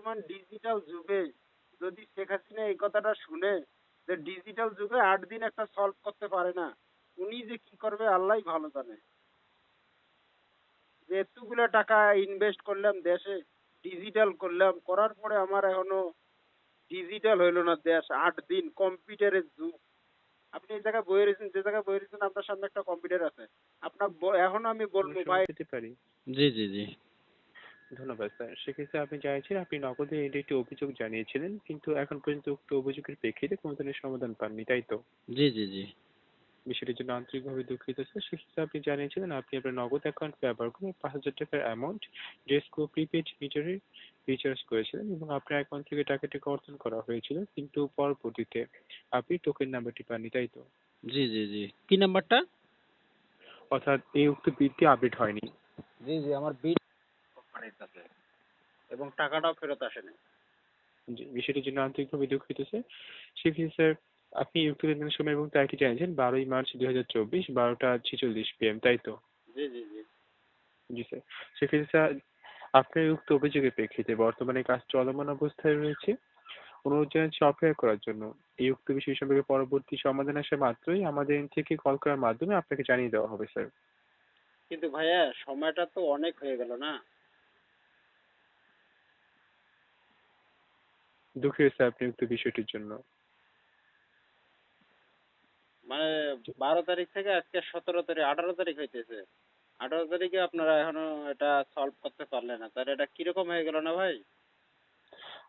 বর্তমান ডিজিটাল যুগে যদি শেখ হাসিনা এই কথাটা শুনে যে ডিজিটাল যুগে আট দিন একটা সলভ করতে পারে না উনি যে কি করবে আল্লাহ ভালো জানে। যে এতগুলো টাকা ইনভেস্ট করলাম দেশে ডিজিটাল করলাম করার পরে আমার এখনও ডিজিটাল হইল না দেশ আট দিন কম্পিউটারের যুগ। আপনি এই জায়গায় বই রয়েছেন যে জায়গায় বই রয়েছেন আপনার সামনে একটা কম্পিউটার আছে। আপনার এখন আমি বলব ভাই জি জি জি। ধন্যবাদ স্যার। সেক্ষেত্রে আপনি জানিয়েছেন আপনি নগদে এর একটি অভিযোগ জানিয়েছিলেন কিন্তু এখন পর্যন্ত উক্ত অভিযোগের প্রেক্ষিতে কোনো ধরনের সমাধান পাননি তাই তো? জি জি জি। বিষয়টির জন্য আন্তরিকভাবে দুঃখিত স্যার সেক্ষেত্রে আপনি জানিয়েছিলেন আপনি আপনার নগদ অ্যাকাউন্ট ব্যবহার করে পাঁচ হাজার টাকার অ্যামাউন্ট ডেস্কো প্রিপেড মিটারে রিচার্জ করেছিলেন এবং আপনার অ্যাকাউন্ট থেকে টাকাটি কর্তন করা হয়েছিল কিন্তু পরবর্তীতে আপনি টোকেন নাম্বারটি পাননি তাই তো? জি জি জি। কি নাম্বারটা অর্থাৎ এই উক্ত বিলটি আপডেট হয়নি। জি জি আমার বিল কোম্পানির কাছে। এবং টাকাটাও ফেরত আসেনি। বিষয়টির জন্য আন্তরিকভাবে দুঃখিত স্যার। সেক্ষেত্রে স্যার আপনি লেনদেনের সময় এবং তারিখটি জানিয়েছেন? বারোই মার্চ দুই হাজার চব্বিশ বারোটা ছেচল্লিশ পিএম তাই তো? জি জি জি। জি স্যার। সেক্ষেত্রে স্যার আপনার উক্ত অভিযোগের প্রেক্ষিতে বর্তমানে কাজ চলমান অবস্থায় রয়েছে। অনুরোধ জানাচ্ছি অপেক্ষা করার জন্য। এই উক্ত বিষয় সম্পর্কে পরবর্তী সমাধান আসা মাত্রই আমাদের থেকে কল করার মাধ্যমে আপনাকে জানিয়ে দেওয়া হবে স্যার। কিন্তু ভাইয়া সময়টা তো অনেক হয়ে গেল না? দুঃখিত স্যার আপনি উক্ত বিষয়টির জন্য। মানে বারো তারিখ থেকে আজকে সতেরো তারিখ আঠারো তারিখ হইতেছে। আঠারো তারিখে আপনারা এখনও এটা সলভ করতে পারলেন না। তাহলে এটা কীরকম হয়ে গেল না ভাই?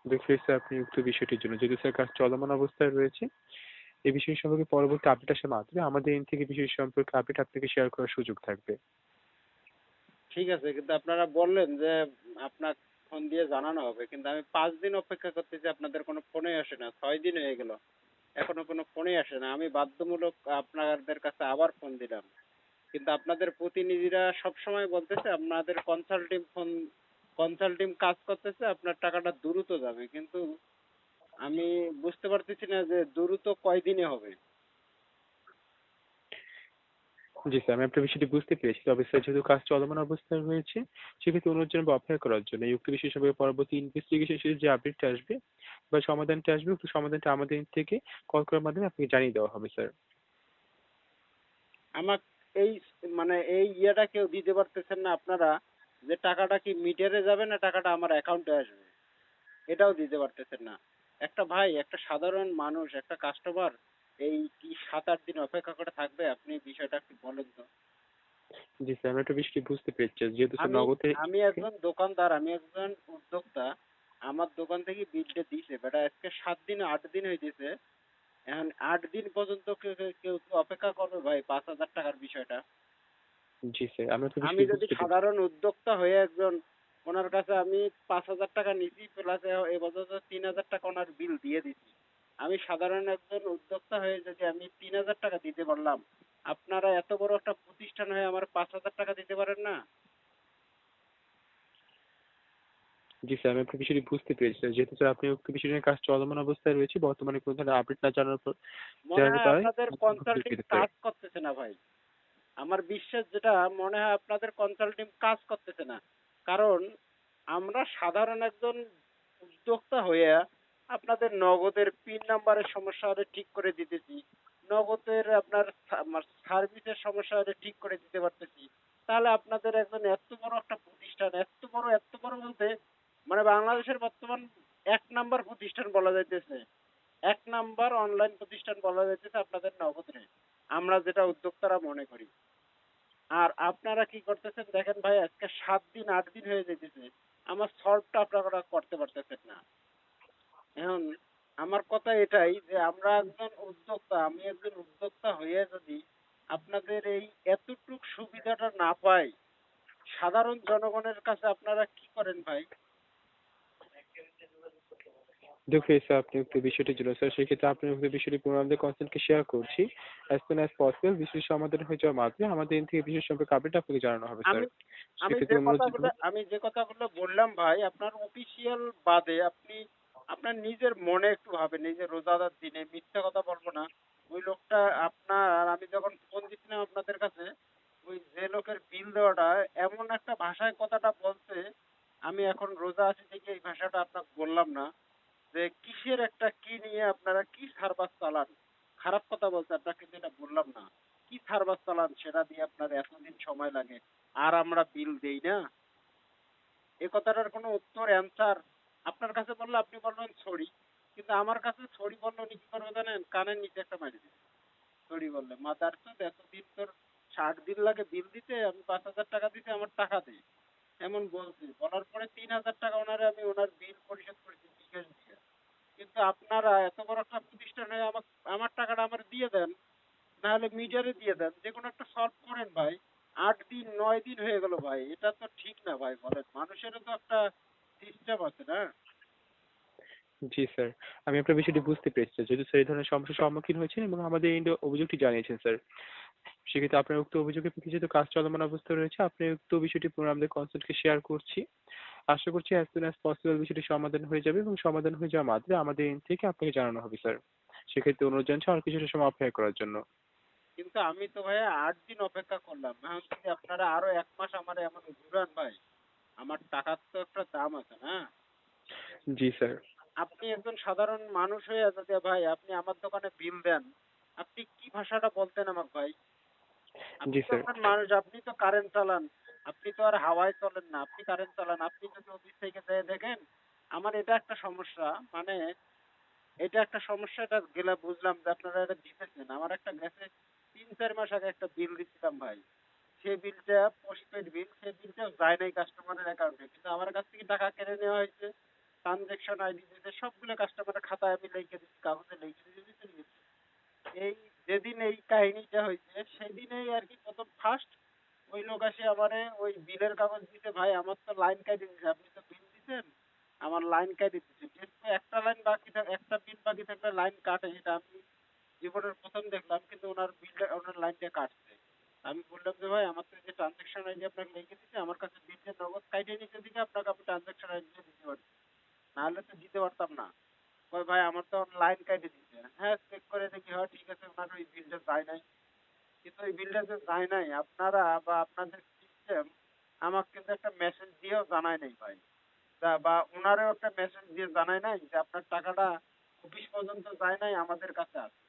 দুঃখিত স্যার আপনি উক্ত বিষয়টির জন্য। যেহেতু স্যার কাজ চলমান অবস্থায় রয়েছে এই বিষয় সম্পর্কে পরবর্তী আপডেট আসা মাত্রই আমাদের এন থেকে বিষয় সম্পর্কে আপডেট আপনাকে শেয়ার করার সুযোগ থাকবে। ঠিক আছে কিন্তু আপনারা বললেন যে আপনার ফোন দিয়ে জানানো হবে, কিন্তু আমি পাঁচ দিন অপেক্ষা করতেছি, আপনাদের কোনো ফোনে আসে না, ছয় দিন হয়ে গেল। এখনও কোনো ফোনে আসে না। আমি বাধ্যমূলক আপনাদের কাছে আবার ফোন দিলাম। কিন্তু আপনাদের প্রতিনিধিরা সব সময় বলতেছে, আপনাদের কনসাল্টিং ফোন কনসাল্টিং কাজ করতেছে, আপনার টাকাটা দ্রুত যাবে। কিন্তু আমি বুঝতে পারতেছি না যে দ্রুত কয়দিনে হবে। জি স্যার আমি আপনার বিষয়টি বুঝতে পেরেছি। তবে স্যার যেহেতু কাজ চলমান অবস্থায় রয়েছে, সেক্ষেত্রে অনুরোধ জানাব অপেক্ষা করার জন্য। এই উক্ত বিষয় পরবর্তী ইনভেস্টিগেশন শেষে যে আপডেটটা আসবে বা সমাধানটা আসবে, উক্ত সমাধানটা আমাদের থেকে কল করার মাধ্যমে আপনাকে জানিয়ে দেওয়া হবে স্যার আমার এই মানে এই ইয়েটা কেউ দিতে পারতেছেন না আপনারা, যে টাকাটা কি মিটারে যাবে না টাকাটা আমার অ্যাকাউন্টে আসবে? এটাও দিতে পারতেছেন না। একটা ভাই, একটা সাধারণ মানুষ, একটা কাস্টমার এই কি সাত আট দিন অপেক্ষা করে থাকবে? আপনি বিষয়টা একটু বলেন তো। জি স্যার আমি একটা বিষয়টি বুঝতে পেরেছি। যেহেতু নগদে আমি একজন দোকানদার আমি একজন উদ্যোক্তা। আমার দোকান থেকে বিলটা দিছে বেটা আজকে সাত দিন আট দিন হইতেছে। এখন আট দিন পর্যন্ত কেউ কেউ- অপেক্ষা করবে ভাই পাঁচ হাজার টাকার বিষয়টা। জি স্যার আমি একটা আমি যদি সাধারণ উদ্যোক্তা হয়ে একজন ওনার কাছে আমি পাঁচ হাজার টাকা নিছি প্লাস এবছর তো তিন হাজার টাকা ওনার বিল দিয়ে দিছি। আমি সাধারণ একজন উদ্যোক্তা হয়ে যদি আমি তিন হাজার টাকা দিতে পারলাম আপনারা এত বড় একটা প্রতিষ্ঠান হয়ে আমার পাঁচ হাজার টাকা দিতে পারেন না? জি স্যার আমি আপনার বিষয়টি বুঝতে পেরেছি স্যার। যেহেতু স্যার আপনি উক্ত বিষয় নিয়ে কাজ চলমান অবস্থায় রয়েছে বর্তমানে কোনো ধরনের আপডেট না জানার পর আপনাদের কনসাল্টিং কাজ করতেছে না ভাই। আমার বিশ্বাস যেটা মনে হয় আপনাদের কনসাল্টিং কাজ করতেছে না। কারণ আমরা সাধারণ একজন উদ্যোক্তা হয়ে আপনাদের নগদের পিন নাম্বারের সমস্যা হলে ঠিক করে দিতেছি। নগদের আপনার সার্ভিসের সমস্যা হলে ঠিক করে দিতে পারতেছি। তাহলে আপনাদের একজন এত বড় একটা প্রতিষ্ঠান, এত বড় এত বড় বলতে মানে বাংলাদেশের বর্তমান এক নাম্বার প্রতিষ্ঠান বলা যাইতেছে। এক নাম্বার অনলাইন প্রতিষ্ঠান বলা যাইতেছে আপনাদের নগদরে। আমরা যেটা উদ্যোক্তারা মনে করি। আর আপনারা কি করতেছেন দেখেন ভাই, আজকে সাত দিন, আট দিন হয়ে যেতেছে আমার সলভটা আপনারা করতে পারতেছেন। না এখন আমার কথা এটাই যে আমরা একজন উদ্যোক্তা আমি একজন উদ্যোক্তা হয়ে যদি আপনাদের এই এতটুক সুবিধাটা না পাই সাধারণ জনগণের কাছে আপনারা কি করেন ভাই? দুঃখিত স্যার আপনি উক্ত বিষয়টির জন্য স্যার সেক্ষেত্রে আপনি উক্ত বিষয়টি পুনরায় আমাদের কনসার্নকে শেয়ার করছি। অ্যাজ সুন অ্যাজ পসিবল বিষয়টি সমাধান হয়ে যাওয়া মাত্রই আমাদের এন থেকে বিষয় সম্পর্কে আপডেট আপনাকে জানানো হবে স্যার আমি যে কথাগুলো আমি যে কথাগুলো বললাম ভাই আপনার অফিসিয়াল বাদে আপনি আপনার নিজের মনে একটু ভাবেন যে রোজাদার দিনে মিথ্যা কথা বলব না, ওই লোকটা আপনার, আর আমি যখন ফোন দিচ্ছিলাম আপনাদের কাছে, ওই যে লোকের বিল দেওয়াটা, এমন একটা ভাষায় কথাটা বলছে, আমি এখন রোজা আছি দেখে এই ভাষাটা আপনাকে বললাম না, যে কিসের একটা কি নিয়ে আপনারা কি সার্ভাস চালান? খারাপ কথা বলতে আপনাকে এটা বললাম না, কি সার্ভাস চালান সেটা দিয়ে আপনার এতদিন সময় লাগে, আর আমরা বিল দেই না? এ কথাটার কোনো উত্তর অ্যান্সার আপনার কাছে বললে, আপনি বলবেন ছড়ি। কিন্তু আমার কাছে ছড়ি বললে উনি কি করবে জানেন? কানের নিচে একটা মারি দিবে ছড়ি বললে, মাদার তো এতদিন তোর ষাট দিন লাগে বিল দিতে, আমি পাঁচ হাজার টাকা দিতে আমার টাকা দে। এমন বলছে। বলার পরে তিন হাজার টাকা ওনারে আমি ওনার বিল পরিশোধ করেছি, বিকাশ দিয়ে। কিন্তু আপনারা এত বড় একটা প্রতিষ্ঠান হয়ে আমার আমার টাকাটা আমার দিয়ে দেন, নাহলে মিটারে দিয়ে দেন, যে কোনো একটা সলভ করেন ভাই। আট দিন, নয় দিন হয়ে গেল ভাই, এটা তো ঠিক না ভাই, বলেন। মানুষেরও তো একটা জি স্যার। আমি আপনার বিষয়টি বুঝতে পেরেছি স্যার। যেহেতু স্যার এই ধরনের সমস্যার সম্মুখীন হয়েছেন এবং আমাদের এই অভিযোগটি জানিয়েছেন স্যার সেক্ষেত্রে আপনার উক্ত অভিযোগের প্রতি যেহেতু কাজ চলমান অবস্থা রয়েছে আপনি উক্ত বিষয়টি পুনরায় আমাদের কনসালকে শেয়ার করছি। আশা করছি অ্যাজ সুন অ্যাজ পসিবল বিষয়টি সমাধান হয়ে যাবে এবং সমাধান হয়ে যাওয়া মাত্রই আমাদের এন থেকে আপনাকে জানানো হবে স্যার। সেক্ষেত্রে অনুরোধ জানছি আর কিছুটা সময় অপেক্ষা করার জন্য। কিন্তু আমি তো ভাই আট দিন অপেক্ষা করলাম। এখন যদি আপনারা আরও এক মাস আমার এমন ঘুরান ভাই আমার টাকার তো একটা দাম আছে না জি স্যার। আপনি একজন সাধারণ মানুষ হয়ে যদি ভাই আপনি আমার দোকানে বিল দেন। আপনি কি ভাষাটা বলতেন আমাকে ভাই? আপনি জি তো একজন মানুষ আপনি তো কারেন্ট চালান। আপনি তো আর হাওয়ায় চলেন না আপনি কারেন্ট চালান। আপনি যদি অফিস থেকে যেয়ে দেখেন আমার এটা একটা সমস্যা। মানে এটা একটা সমস্যা এটা গেলে বুঝলাম যে আপনারা এটা দিতেছেন। আমার একটা গেছে তিন চার মাস আগে একটা বিল দিচ্ছিলাম ভাই। সেই বিলটা পোস্টপেড বিল সেই বিলটা যায় নাই কাস্টমারের অ্যাকাউন্টে কিন্তু আমার কাছ থেকে টাকা কেড়ে নেওয়া হয়েছে ট্রানজেকশন আইডি দিতে সবগুলো কাস্টমারের খাতায় আমি লিখে দিচ্ছি, কাগজে লিখে দিয়েছি চলে। এই যেদিন এই কাহিনীটা হয়েছে, সেদিনেই আর কি প্রথম ফার্স্ট ওই লোক এসে আমারে, ওই বিলের কাগজ দিতে, ভাই, আমার তো লাইন কেটে দিচ্ছে আপনি তো বিল দিচ্ছেন আমার লাইন কেটে দিচ্ছে একটা লাইন বাকি থাকে, একটা বিল বাকি থাকলে লাইন কাটে, এটা আমি জীবনের প্রথম দেখলাম, কিন্তু ওনার বিলটা ওনার লাইনটা কাটছে। আমি বললাম যে, ভাই, আমার তো যে ট্রানজেকশন আইডি আপনাকে লিখে দিচ্ছে আমার কাছে বিলটা নগদ কাইটে নিচে দিকে আপনাকে আমি ট্রানজেকশন আইডিটা দিতে পারি নাহলে তো দিতে পারতাম না। কই ভাই, আমার তো লাইন কেটে দিচ্ছে হ্যাঁ। চেক করে দেখি, হয়, ঠিক আছে, ওনার ওই বিলটা যায় নাই। কিন্তু ওই বিলটা যে যায় নাই, আপনারা বা আপনাদের সিস্টেম আমাকে কিন্তু একটা মেসেজ দিয়েও জানায় নাই, ভাই। বা ওনারও একটা মেসেজ দিয়ে জানায় নাই যে, আপনার টাকাটা অফিস পর্যন্ত যায় নাই আমাদের কাছে আছে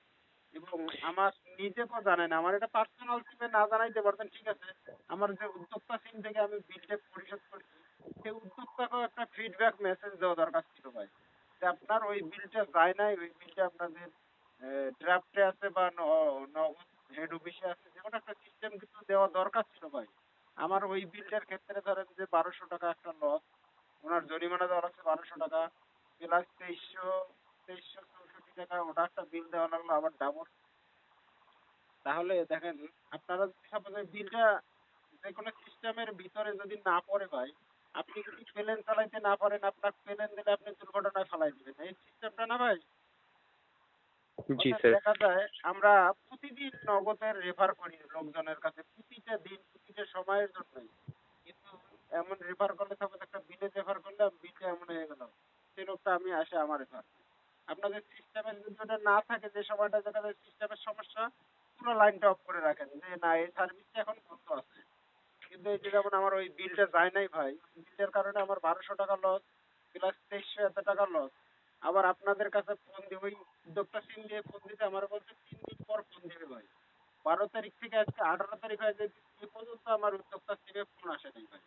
এবং আমার নিজেকেও জানায় না। আমার এটা পার্সোনাল সিমে না জানাইতে পারতেন ঠিক আছে। আমার যে উদ্যোক্তা সিম থেকে আমি বিলটা পরিশোধ করছি সেই উদ্যোক্তাকেও একটা ফিডব্যাক মেসেজ দেওয়া দরকার ছিল ভাই, যে আপনার ওই বিলটা যায় নাই, ওই বিলটা আপনাদের ড্রাফটে আছে বা নগদ হেড অফিসে আছে যে কোনো একটা সিস্টেম কিন্তু দেওয়া দরকার ছিল ভাই। আমার ওই বিলটার ক্ষেত্রে ধরেন যে বারোশো টাকা একটা লস ওনার জরিমানা দেওয়া লাগছে বারোশো টাকা প্লাস তেইশশো তেইশশো টাকা ওটা একটা বিল দেওয়া লাগল আবার ডাবল তাহলে দেখেন আপনারা সাপোজ বিলটা যে কোনো সিস্টেমের ভিতরে যদি না পড়ে ভাই আপনি যদি প্লেন চালাইতে না পারেন আপনার প্লেন দিলে আপনি দুর্ঘটনায় ফেলাই দিবেন। এই সিস্টেমটা না ভাই? দেখা যায় আমরা প্রতিদিন নগদের রেফার করি লোকজনের কাছে প্রতিটা দিন প্রতিটা সময়ের জন্যই। কিন্তু এমন রেফার করলে সাপোজ একটা বিলে রেফার করলাম বিলটা এমন হয়ে গেল। সেই লোকটা আমি আসে আমার রেফার আপনাদের সিস্টেমে যদি না থাকে, যে সময়টা যায় সিস্টেমের সমস্যা, পুরো লাইনটা অফ করে রাখেন। যে না, এই সার্ভিসটা এখন বন্ধ আছে। কিন্তু এই যে যেমন আমার ওই বিলটা যায় নাই ভাই বিলটার কারণে আমার বারোশো টাকা লস প্লাস তেইশশো এত টাকা লস আবার আপনাদের কাছে ফোন দিয়ে ওই উদ্যোক্তা সিম দিয়ে ফোন দিতে আমার বলছে তিন দিন পর ফোন দিবে ভাই। বারো তারিখ থেকে আজকে আঠারো তারিখ হয়ে যায় পর্যন্ত আমার উদ্যোক্তা সিমে ফোন আসে নাই ভাই।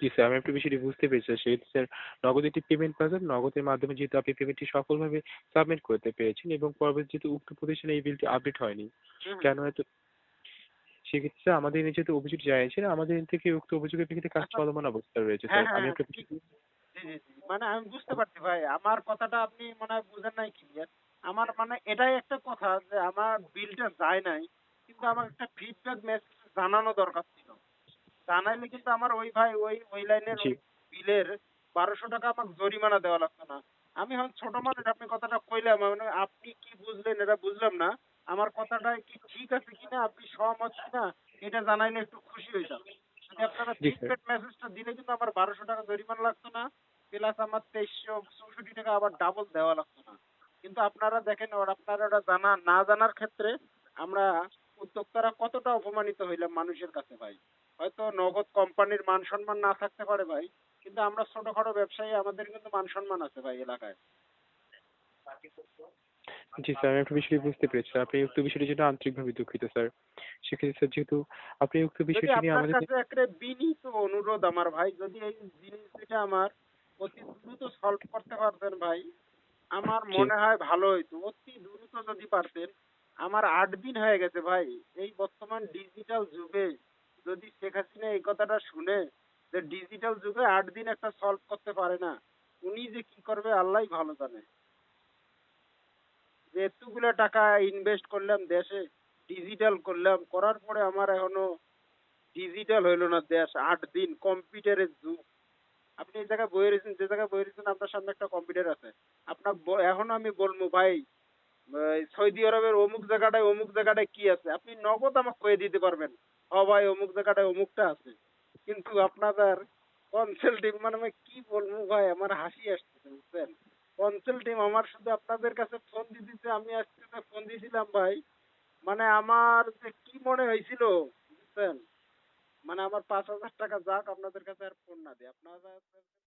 জি স্যার আমি আপনার বিষয়টি বুঝতে পেরেছি সেহেতু স্যার নগদ একটি পেমেন্ট পাচ্ছেন নগদের মাধ্যমে যেহেতু আপনি পেমেন্টটি সফলভাবে সাবমিট করতে পেরেছেন এবং পরবর্তী যেহেতু উক্ত প্রতিষ্ঠানে এই বিলটি আপডেট হয়নি কেন এত সেক্ষেত্রে আমাদের এনে যেহেতু অভিযোগ জানিয়েছেন আমাদের এখান থেকে উক্ত অভিযোগের প্রেক্ষিতে কাজ আচ্ছা। চলমান অবস্থা রয়েছে হ্যাঁ স্যার হ্যাঁ আমি হ্যাঁ, আপনার জি মানে আমি বুঝতে পারছি ভাই আমার কথাটা আপনি মনে হয় বুঝেন নাই ক্লিয়ার আমার মানে এটাই একটা কথা যে আমার বিলটা যায় নাই কিন্তু আমার একটা ফিডব্যাক মেসেজ জানানো দরকার ছিল। জানাইলে কিন্তু আমার ওই ভাই ওই ওই লাইনের বিলের বারোশো টাকা আমাকে জরিমানা দেওয়া লাগতো না। আমি হন ছোট মানুষ আপনি কথাটা কইলাম মানে আপনি কি বুঝলেন এটা বুঝলাম না। আমার কথাটা কি ঠিক আছে কিনা আপনি সহমত কিনা এটা জানাইলে একটু খুশি হইতাম যদি আপনারা জি, মেসেজটা দিলে কিন্তু আমার বারোশো টাকা জরিমানা লাগতো না প্লাস আমার তেইশশো চৌষট্টি টাকা আবার ডাবল দেওয়া লাগতো না। কিন্তু আপনারা দেখেন ওর আপনারা ওটা জানা না জানার ক্ষেত্রে আমরা উদ্যোক্তারা কতটা অপমানিত হইলাম মানুষের কাছে ভাই। হয়তো নগদ কোম্পানির মান সম্মান না থাকতে পারে ভাই কিন্তু আমরা ছোটখাটো ব্যবসায়ী আমাদের কিন্তু মান সম্মান আছে ভাই এলাকায়। জি স্যার আমি আপনার বিষয়টি বুঝতে পেরেছি। স্যার আপনি উক্ত বিষয়টির জন্য আন্তরিকভাবে দুঃখিত স্যার। সেক্ষেত্রে স্যার যেহেতু আপনি উক্ত বিষয়টি নিয়ে আমাদের কাছে একটা বিনীত অনুরোধ আমার ভাই যদি এই জিনিসটা আমার অতি দ্রুত সলভ করতে পারতেন ভাই আমার মনে হয় ভালো হইতো। অতি দ্রুত যদি পারতেন আমার আট দিন হয়ে গেছে ভাই এই বর্তমান ডিজিটাল যুগে। যদি শেখ হাসিনা এই কথাটা শুনে যে ডিজিটাল যুগে আট দিন একটা সলভ করতে পারে না, উনি যে কি করবে আল্লাহই ভালো জানে। যে এতগুলো টাকা ইনভেস্ট করলাম দেশে ডিজিটাল করলাম, করার পরে আমার এখনও ডিজিটাল হইল না দেশ আট দিন কম্পিউটারের যুগ। আপনি এই জায়গায় বয়ে রয়েছেন, যে জায়গায় বয়ে রয়েছেন, আপনার সামনে একটা কম্পিউটার আছে। আপনার এখন আমি বলব, ভাই সৌদি আরবের অমুক জায়গাটায় অমুক জায়গাটায় কি আছে? আপনি নগদ আমাকে কয়ে দিতে পারবেন। হ ভাই অমুক জায়গাটায় অমুকটা আছে। কিন্তু আপনাদের কনসাল্টিং মানে আমি কি বলব ভাই, আমার হাসি আসতেছে, বুঝছেন? কনসাল্টিং আমার শুধু আপনাদের কাছে ফোন দিতেছে, আমি আজকে ফোন দিয়েছিলাম ভাই মানে আমার যে কি মনে হয়েছিল, বুঝছেন? মানে আমার পাঁচ হাজার টাকা যাক, আপনাদের কাছে আর ফোন না দিই। আপনারা